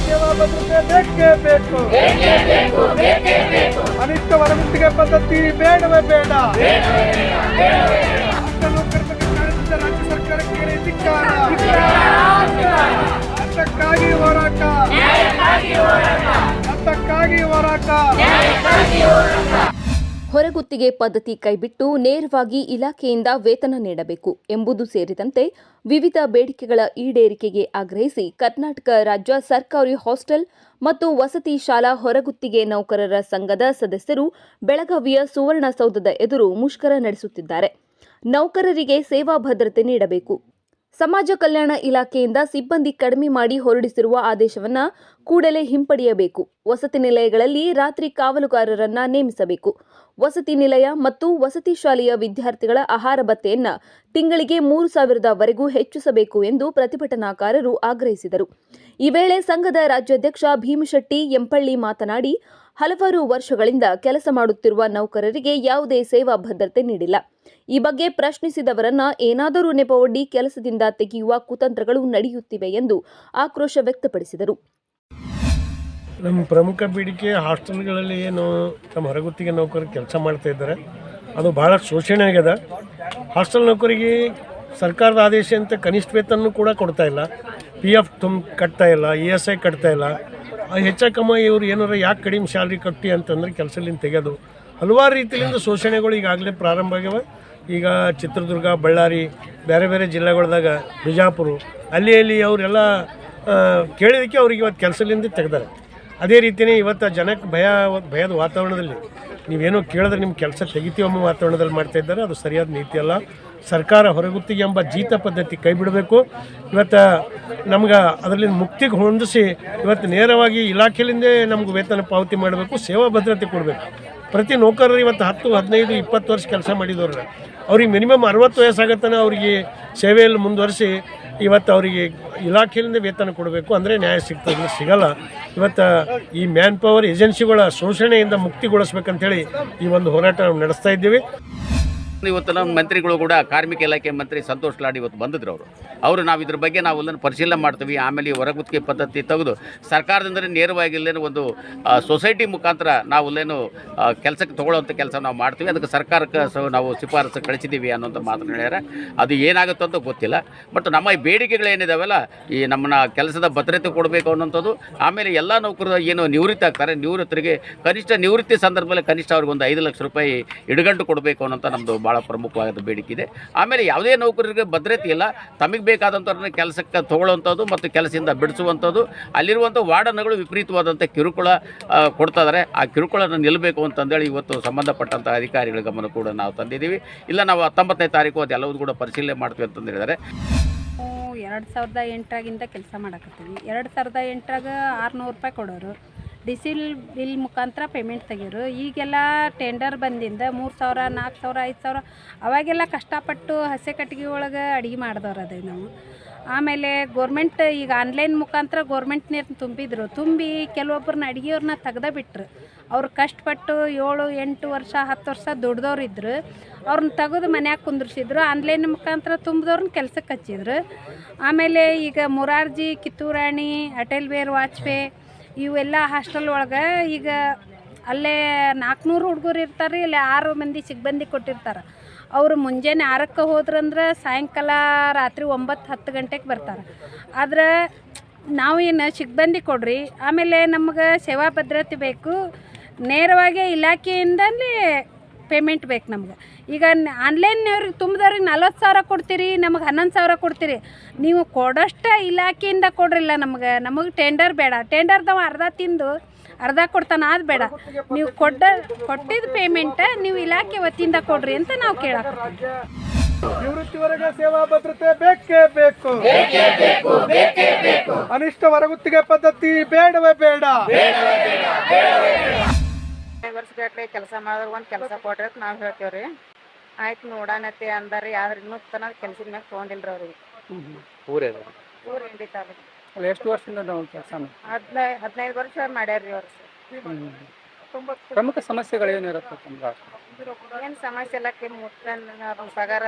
ಸೇವಾ ಭದ್ರತೆ ಬೇಕೇ ಬೇಕು ಅನಿಷ್ಟ ಹೊರಗುತ್ತಿಗೆ ಪದ್ಧತಿ ಬೇಡವೇ ಬೇಡ ರಾಜ್ಯ ಸರ್ಕಾರಕ್ಕೆ ಧಿಕ್ಕಾರ ಹತ್ತಕ್ಕಾಗಿ ಹೋರಾಟ. ಅದಕ್ಕಾಗಿ ಹೋರಾಟ. ಹೊರಗುತ್ತಿಗೆ ಪದ್ಧತಿ ಕೈಬಿಟ್ಟು ನೇರವಾಗಿ ಇಲಾಖೆಯಿಂದ ವೇತನ ನೀಡಬೇಕು ಎಂಬುದು ಸೇರಿದಂತೆ ವಿವಿಧ ಬೇಡಿಕೆಗಳ ಈಡೇರಿಕೆಗೆ ಆಗ್ರಹಿಸಿ ಕರ್ನಾಟಕ ರಾಜ್ಯ ಸರ್ಕಾರಿ ಹಾಸ್ಟೆಲ್ ಮತ್ತು ವಸತಿ ಶಾಲಾ ಹೊರಗುತ್ತಿಗೆ ನೌಕರರ ಸಂಘದ ಸದಸ್ಯರು ಬೆಳಗಾವಿಯ ಸುವರ್ಣಸೌಧದ ಎದುರು ಮುಷ್ಕರ ನಡೆಸುತ್ತಿದ್ದಾರೆ. ನೌಕರರಿಗೆ ಸೇವಾ ಭದ್ರತೆ ನೀಡಬೇಕು. ಸಮಾಜ ಕಲ್ಯಾಣ ಇಲಾಖೆಯಿಂದ ಸಿಬ್ಬಂದಿ ಕಡಿಮೆ ಮಾಡಿ ಹೊರಡಿಸಿರುವ ಆದೇಶವನ್ನ ಕೂಡಲೇ ಹಿಂಪಡೆಯಬೇಕು. ವಸತಿ ನಿಲಯಗಳಲ್ಲಿ ರಾತ್ರಿ ಕಾವಲುಗಾರರನ್ನ ನೇಮಿಸಬೇಕು. ವಸತಿ ನಿಲಯ ಮತ್ತು ವಸತಿ ಶಾಲೆಯ ವಿದ್ಯಾರ್ಥಿಗಳ ಆಹಾರ ಭತ್ತೆಯನ್ನು ತಿಂಗಳಿಗೆ ಮೂರು ಸಾವಿರದವರೆಗೂ ಹೆಚ್ಚಿಸಬೇಕು ಎಂದು ಪ್ರತಿಭಟನಾಕಾರರು ಆಗ್ರಹಿಸಿದರು. ಈ ವೇಳೆ ಸಂಘದ ರಾಜ್ಯಾಧ್ಯಕ್ಷ ಭೀಮಶೆಟ್ಟಿ ಎಂಪಳ್ಳಿ ಮಾತನಾಡಿ, ಹಲವಾರು ವರ್ಷಗಳಿಂದ ಕೆಲಸ ಮಾಡುತ್ತಿರುವ ನೌಕರರಿಗೆ ಯಾವುದೇ ಸೇವಾ ಭದ್ರತೆ ನೀಡಿಲ್ಲ. ಈ ಬಗ್ಗೆ ಪ್ರಶ್ನಿಸಿದವರನ್ನ ಏನಾದರೂ ನೆಪವೊಡ್ಡಿ ಕೆಲಸದಿಂದ ತೆಗೆಯುವ ಕುತಂತ್ರಗಳು ನಡೆಯುತ್ತಿವೆ ಎಂದು ಆಕ್ರೋಶ ವ್ಯಕ್ತಪಡಿಸಿದರು. ನಮ್ಮ ಪ್ರಮುಖ ಬೇಡಿಕೆ ಹಾಸ್ಟೆಲ್ಗಳಲ್ಲಿ ಏನು ನಮ್ಮ ಹೊರಗುತ್ತಿಗೆ ನೌಕರರು ಕೆಲಸ ಮಾಡ್ತಾ ಇದ್ದಾರೆ. ಅದು ಭಾಳ ಶೋಷಣೆ ಆಗ್ಯದ. ಹಾಸ್ಟೆಲ್ ನೌಕರಿಗೆ ಸರ್ಕಾರದ ಆದೇಶ ಅಂತ ಕನಿಷ್ಠ ವೇತನ ಕೂಡ ಕೊಡ್ತಾ ಇಲ್ಲ. ಪಿ ಎಫ್ ತುಂಬ ಕಟ್ತಾ ಇಲ್ಲ ಇ ಎಸ್ ಐ ಕಟ್ತಾ ಇಲ್ಲ. ಹೆಚ್ಚ ಕಮ್ಮ ಇವ್ರು ಏನಾರ ಯಾಕೆ ಕಡಿಮೆ ಸ್ಯಾಲ್ರಿ ಕಟ್ಟಿ ಅಂತಂದ್ರೆ ಕೆಲಸದಿಂದ ತೆಗೆಯೋದು ಹಲವಾರು ರೀತಿಯಿಂದ ಶೋಷಣೆಗಳು ಈಗಾಗಲೇ ಪ್ರಾರಂಭ ಆಗ್ಯಾವ ಈಗ ಚಿತ್ರದುರ್ಗ, ಬಳ್ಳಾರಿ, ಬೇರೆ ಬೇರೆ ಜಿಲ್ಲೆಗಳ್ದಾಗ ಬಿಜಾಪುರ, ಅಲ್ಲಿ ಅಲ್ಲಿ ಅವರೆಲ್ಲ ಕೇಳಿದಕ್ಕೆ ಅವ್ರಿಗೆ ಇವತ್ತು ಕೆಲಸದಿಂದ ತೆಗ್ದಾರೆ. ಅದೇ ರೀತಿಯೇ ಇವತ್ತು ಜನಕ್ಕೆ ಭಯ, ಭಯದ ವಾತಾವರಣದಲ್ಲಿ ನೀವೇನೋ ಕೇಳಿದ್ರೆ ನಿಮ್ಮ ಕೆಲಸ ತೆಗಿತೀವಿ ಅಮ್ಮ ವಾತಾವರಣದಲ್ಲಿ ಮಾಡ್ತಾ ಇದ್ದಾರೆ. ಅದು ಸರಿಯಾದ ನೀತಿ ಅಲ್ಲ. ಸರ್ಕಾರ ಹೊರಗುತ್ತಿಗೆ ಎಂಬ ಜೀತ ಪದ್ಧತಿ ಕೈ ಬಿಡಬೇಕು. ಇವತ್ತು ನಮ್ಗೆ ಅದರಲ್ಲಿ ಮುಕ್ತಿಗೆ ಹೊಂದಿಸಿ ಇವತ್ತು ನೇರವಾಗಿ ಇಲಾಖೆಲಿಂದೇ ನಮ್ಗೆ ವೇತನ ಪಾವತಿ ಮಾಡಬೇಕು, ಸೇವಾ ಭದ್ರತೆ ಕೊಡಬೇಕು. ಪ್ರತಿ ನೌಕರರು ಇವತ್ತು ಹತ್ತು, ಹದಿನೈದು, ಇಪ್ಪತ್ತು ವರ್ಷ ಕೆಲಸ ಮಾಡಿದವ್ರನ್ನ ಅವ್ರಿಗೆ ಮಿನಿಮಮ್ ಅರವತ್ತು ವಯಸ್ಸಾಗತ್ತನ ಅವರಿಗೆ ಸೇವೆಯಲ್ಲಿ ಮುಂದುವರಿಸಿ ಇವತ್ತು ಅವರಿಗೆ ಇಲಾಖೆಯಿಂದ ವೇತನ ಕೊಡಬೇಕು ಅಂದರೆ ನ್ಯಾಯ ಸಿಗ್ತದೆ ಸಿಗಲ್ಲ. ಇವತ್ತು ಈ ಮ್ಯಾನ್ ಪವರ್ ಏಜೆನ್ಸಿಗಳ ಶೋಷಣೆಯಿಂದ ಮುಕ್ತಿಗೊಳಿಸ್ಬೇಕಂತೇಳಿ ಈ ಒಂದು ಹೋರಾಟ ನಾವು ನಡೆಸ್ತಾ ಇದ್ದೀವಿ. ಇವತ್ತು ನಮ್ಮ ಮಂತ್ರಿಗಳು ಕೂಡ ಕಾರ್ಮಿಕ ಇಲಾಖೆ ಮಂತ್ರಿ ಸಂತೋಷ್ ಲಾಡ್ ಇವತ್ತು ಬಂದಿದ್ರು ಅವರು. ಅವರು ನಾವು ಇದ್ರ ಬಗ್ಗೆ ನಾವು ಅದನ್ನು ಪರಿಶೀಲನೆ ಮಾಡ್ತೀವಿ ಆಮೇಲೆ ಈ ಹೊರಗುತ್ತಿಗೆ ಪದ್ಧತಿ ತೆಗೆದು ಸರ್ಕಾರದಿಂದ ನೇರವಾಗಿ ಇಲ್ಲೇನು ಒಂದು ಸೊಸೈಟಿ ಮುಖಾಂತರ ನಾವು ಅಲ್ಲೇನು ಆ, ಕೆಲಸಕ್ಕೆ ತೊಗೊಳ್ಳೋಂಥ ಕೆಲಸ ನಾವು ಮಾಡ್ತೀವಿ. ಅದಕ್ಕೆ ಸರ್ಕಾರಕ್ಕೆ ನಾವು ಶಿಫಾರಸು ಕಳಿಸಿದ್ದೀವಿ ಅನ್ನೋಂಥ ಮಾತನ್ನು ಹೇಳ್ಯಾರ. ಅದು ಏನಾಗುತ್ತೋ ಅಂತ ಗೊತ್ತಿಲ್ಲ. ಬಟ್ ನಮ್ಮ ಈ ಬೇಡಿಕೆಗಳೇನಿದಾವಲ್ಲ ಈ ನಮ್ಮನ್ನ ಕೆಲಸದ ಭದ್ರತೆ ಕೊಡಬೇಕು ಅನ್ನೋಂಥದ್ದು ಆಮೇಲೆ ಎಲ್ಲ ನೌಕರರು ಏನು ನಿವೃತ್ತಿ ಆಗ್ತಾರೆ ನಿವೃತ್ತರಿಗೆ ಕನಿಷ್ಠ ನಿವೃತ್ತಿ ಸಂದರ್ಭದಲ್ಲಿ ಕನಿಷ್ಠ ಅವ್ರಿಗೆ ಒಂದು ಐದು ಲಕ್ಷ ರೂಪಾಯಿ ಇಡಗಂಟು ಕೊಡಬೇಕು ಅನ್ನೋಂಥ ನಮ್ಮದು ಭಾಳ ಪ್ರಮುಖವಾದ ಬೇಡಿಕೆ ಇದೆ. ಆಮೇಲೆ ಯಾವುದೇ ನೌಕರರಿಗೆ ಭದ್ರತೆ ಇಲ್ಲ. ತಮಗೆ ಬೇಕಾದಂಥವ್ರನ್ನ ಕೆಲಸಕ್ಕೆ ತಗೊಳ್ಳುವಂಥದ್ದು ಮತ್ತು ಕೆಲಸದಿಂದ ಬಿಡಿಸುವಂಥದ್ದು. ಅಲ್ಲಿರುವಂಥ ವಾರ್ಡನ್ಗಳು ವಿಪರೀತವಾದಂಥ ಕಿರುಕುಳ ಕೊಡ್ತಾಯಿದ್ದಾರೆ ಆ ಕಿರುಕುಳನ ನಿಲ್ಲಬೇಕು ಅಂತಂದೇಳಿ ಇವತ್ತು ಸಂಬಂಧಪಟ್ಟಂಥ ಅಧಿಕಾರಿಗಳ ಗಮನ ಕೂಡ ನಾವು ತಂದಿದ್ದೀವಿ. ಇಲ್ಲ, ನಾವು ಹತ್ತೊಂಬತ್ತನೇ ತಾರೀಕು ಅದೆಲ್ಲವೂ ಕೂಡ ಪರಿಶೀಲನೆ ಮಾಡ್ತೀವಿ ಅಂತಂದು ಎರಡು ಸಾವಿರದ ಎಂಟರಾಗಿಂದ ಕೆಲಸ ಮಾಡಕತ್ತೀವಿ. ಎರಡು ಸಾವಿರದ ಎಂಟರಾಗ ಆರುನೂರು ರೂಪಾಯಿ ಕೊಡೋರು. ಡಿಸಿಲ್ ಬಿಲ್ ಮುಖಾಂತರ ಪೇಮೆಂಟ್ ತೆಗಿಯೋರು ಈಗೆಲ್ಲ ಟೆಂಡರ್ ಬಂದಿಂದ ಮೂರು ಸಾವಿರ ನಾಲ್ಕು ಸಾವಿರ, ಐದು ಸಾವಿರ ಅವಾಗೆಲ್ಲ ಕಷ್ಟಪಟ್ಟು ಹಸೆ ಕಟ್ಟಿಗೆ ಒಳಗೆ ಅಡುಗೆ ಮಾಡಿದವ್ರು ಅದೇ ನಾವು. ಆಮೇಲೆ ಗೋರ್ಮೆಂಟ್ ಈಗ ಆನ್ಲೈನ್ ಮುಖಾಂತರ ಗೋರ್ಮೆಂಟ್ ನೀರು ತುಂಬಿದ್ರು. ತುಂಬಿ ಕೆಲವೊಬ್ಬರನ್ನ ಅಡುಗೆಯವ್ರನ್ನ ತೆಗ್ದ ಬಿಟ್ರು. ಅವ್ರು ಕಷ್ಟಪಟ್ಟು ಏಳು, ಎಂಟು ವರ್ಷ, ಹತ್ತು ವರ್ಷ ದುಡ್ದವ್ರು ಇದ್ದರು ಅವ್ರನ್ನ ತೆಗೆದು ಮನ್ಯಾಗ ಕುಂದ್ರಿಸಿದ್ರು. ಆನ್ಲೈನ್ ಮುಖಾಂತರ ತುಂಬಿದವ್ರನ್ನ ಕೆಲಸಕ್ಕೆ ಹಚ್ಚಿದ್ರು. ಆಮೇಲೆ ಈಗ ಮುರಾರ್ಜಿ, ಕಿತ್ತೂರಾಣಿ, ಅಟಲ್ ಬೇರ್ ವಾಜ್ಪೇಯಿ ಇವೆಲ್ಲ ಹಾಸ್ಟೆಲ್ ಒಳಗೆ ಈಗ ಅಲ್ಲೇ ನಾಲ್ಕುನೂರು ಹುಡುಗರು ಇರ್ತಾರೆ ರೀ ಇಲ್ಲಿ ಆರು ಮಂದಿ ಸಿಬ್ಬಂದಿ ಕೊಟ್ಟಿರ್ತಾರೆ. ಅವರು ಮುಂಜಾನೆ ಆರಕ್ಕೆ ಹೋದ್ರಂದ್ರೆ ಸಾಯಂಕಾಲ ರಾತ್ರಿ ಒಂಬತ್ತು ಹತ್ತು ಗಂಟೆಗೆ ಬರ್ತಾರೆ. ಆದ್ರೆ ಏನು ಸಿಬ್ಬಂದಿ ಕೊಡ್ರಿ, ಆಮೇಲೆ ನಮ್ಗೆ ಸೇವಾ ಭದ್ರತೆ ಬೇಕು. ನೇರವಾಗಿ ಇಲಾಖೆಯಿಂದಲೇ ಪೇಮೆಂಟ್ ಬೇಕು ನಮ್ಗೆ. ಈಗ ಆನ್ಲೈನ್ನವ್ರಿಗೆ ತುಂಬಿದವ್ರಿಗೆ ನಲ್ವತ್ತು ಸಾವಿರ ಕೊಡ್ತೀರಿ ನಮಗೆ ಹನ್ನೊಂದು ಸಾವಿರ ಕೊಡ್ತೀರಿ. ನೀವು ಕೊಡೋಷ್ಟ ಇಲಾಖೆಯಿಂದ ಕೊಡ್ರಿಲ್ಲ ನಮ್ಗೆ. ನಮಗೆ ಟೆಂಡರ್ ಬೇಡ. ಟೆಂಡರ್ದವ ಅರ್ಧ ತಿಂದು ಅರ್ಧ ಕೊಡ್ತಾನೆ ಅದು ಬೇಡ. ನೀವು ಕೊಟ್ಟ ಕೊಟ್ಟಿದ್ದ ಪೇಮೆಂಟ ನೀವು ಇಲಾಖೆ ವತಿಯಿಂದ ಕೊಡ್ರಿ ಅಂತ ನಾವು ಕೇಳಕ್ಕೆ ನಿವೃತ್ತಿವರೆಗೆ ಸೇವಾ ಭದ್ರತೆ ಬೇಕೇ ಬೇಕು. ಅನಿಷ್ಟ ಹೊರಗುತ್ತಿಗೆ ಪದ್ಧತಿ ಬೇಡವೇ ಬೇಡ. ವರ್ಷಗಟ್ಲೆ ಕೆಲಸ ಮಾಡಿದ್ರೆ ಒಂದು ಕೆಲಸ ಕೊಡ್ರಿ ಅಂತ ನಾವು ಹೇಳ್ತೇವ್ರಿ. ಆಯ್ತು ನೋಡಾನತ್ತೆ ಅಂದಾರಿ ಆದ್ರೆ ಇನ್ನೂ ತನಕ ಕೆಲ್ಸದ ಮ್ಯಾಗ ತೊಗೊಂಡಿಲ್ರಿ ಅವ್ರಿಗೆ. ಊರ್ ತಾಲೂಕು ಎಷ್ಟು ವರ್ಷದಿಂದ ನಾವು ಕೆಲಸ ಹದಿನೈದು ಹದಿನೈದು ವರ್ಷ ಮಾಡ್ಯಾರ್ರಿ ಅವ್ರು. ಪ್ರಮುಖ ಸಮಸ್ಯೆಗಳು ಏನಿರುತ್ತೆ ಏನು ಸಮಸ್ಯೆ ಇಲ್ಲ ಕಿ ಮುಟ್ಟ ಪಗಾರ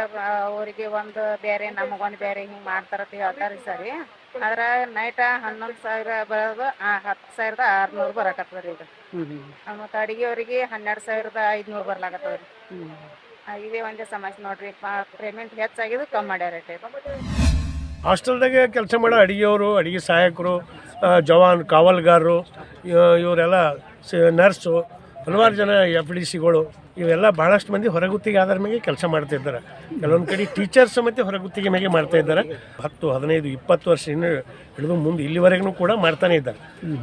ಅವರಿಗೆ ಒಂದು ಬೇರೆ ನಮಗೊಂದು ಬೇರೆ ಹಿಂಗ್ ಮಾಡ್ತಾರತ್ತ ಹೇಳ್ತಾರೆ ಸರಿ. ಆದ್ರೆ ನೈಟ ಹನ್ನೊಂದು ಸಾವಿರ ಬರೋದು ಆ ಹತ್ತು ಸಾವಿರದ ಆರುನೂರು ಬರಕತ್ತದ ರೀ ಇದು. ಹ್ಞೂ ಹ್ಞೂ ಮತ್ತು ಅಡಿಗೆಯವ್ರಿಗೆ ಹನ್ನೆರಡು ಸಾವಿರದ ಐದುನೂರು ಬರ್ಲಾಕತ್ತದ ರೀ. ಇದೇ ಒಂದೇ ಸಮಸ್ಯೆ ನೋಡ್ರಿ ಪೇಮೆಂಟ್ ಹೆಚ್ಚಾಗಿದ್ದು ಕಮ್ಮಿ ಮಾಡ್ಯಾರ ಹಾಸ್ಟೆಲ್ದಾಗೆ ಕೆಲಸ ಮಾಡೋ ಅಡುಗೆಯವರು ಅಡುಗೆ ಸಹಾಯಕರು ಜವಾನ್ ಕಾವಲ್ಗಾರರು ಇವ- ಇವರೆಲ್ಲ ನರ್ಸು ಹಲವಾರು ಜನ ಎಫ್ ಡಿ ಸಿಗಳು ಇವೆಲ್ಲ ಭಾಳಷ್ಟು ಮಂದಿ ಹೊರಗುತ್ತಿಗೆ ಆಧಾರ ಮೇಲೆ ಕೆಲಸ ಮಾಡ್ತಾ ಇದ್ದಾರೆ. ಕೆಲವೊಂದು ಕಡೆ ಟೀಚರ್ಸ್ ಮತ್ತು ಹೊರಗುತ್ತಿಗೆ ಮೇಲೆ ಮಾಡ್ತಾ ಇದ್ದಾರೆ. ಹತ್ತು, ಹದಿನೈದು, ಇಪ್ಪತ್ತು ವರ್ಷ ಹಿಡಿದು ಮುಂದೆ ಇಲ್ಲಿವರೆಗೂ ಕೂಡ ಮಾಡ್ತಾನೆ ಇದ್ದಾರೆ.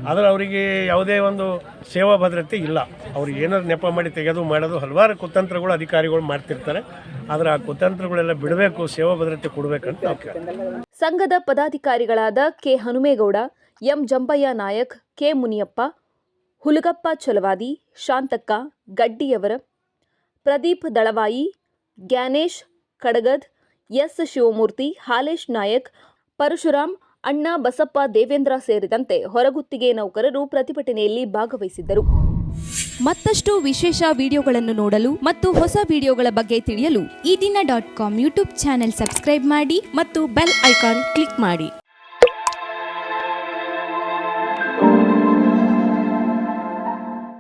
ಆದರೆ ಅವರಿಗೆ ಯಾವುದೇ ಒಂದು ಸೇವಾ ಭದ್ರತೆ ಇಲ್ಲ. ಅವ್ರು ಏನಾದ್ರು ನೆಪ ಮಾಡಿ ತೆಗೆದು ಮಾಡೋದು ಹಲವಾರು ಕುತಂತ್ರಗಳು ಅಧಿಕಾರಿಗಳು ಮಾಡ್ತಿರ್ತಾರೆ. ಆದರೆ ಆ ಕುತಂತ್ರಗಳೆಲ್ಲ ಬಿಡಬೇಕು, ಸೇವಾ ಭದ್ರತೆ ಕೊಡಬೇಕಂತ. ಸಂಘದ ಪದಾಧಿಕಾರಿಗಳಾದ K. Hanumegowda, M. Jambayya Nayak, K. Muniyappa Hulagappa Chalavadi Shanthakka, Gaddiyavara, Pradeep Dalavayi Gyanesh Kadagad, S Shivamurthy, Halesh Nayak, Parashuram, ಅಣ್ಣ ಬಸಪ್ಪ ದೇವೇಂದ್ರ ಸೇರಿದಂತೆ ಹೊರಗುತ್ತಿಗೆ ನೌಕರರು ಪ್ರತಿಭಟನೆಯಲ್ಲಿ ಭಾಗವಹಿಸಿದ್ದರು. ಮತ್ತಷ್ಟು ವಿಶೇಷ ವಿಡಿಯೋಗಳನ್ನು ನೋಡಲು ಮತ್ತು ಹೊಸ ವಿಡಿಯೋಗಳ ಬಗ್ಗೆ ತಿಳಿಯಲು Ee Dina dot com YouTube channel subscribe ಮಾಡಿ ಮತ್ತು ಬೆಲ್ ಐಕಾನ್ ಕ್ಲಿಕ್ ಮಾಡಿ.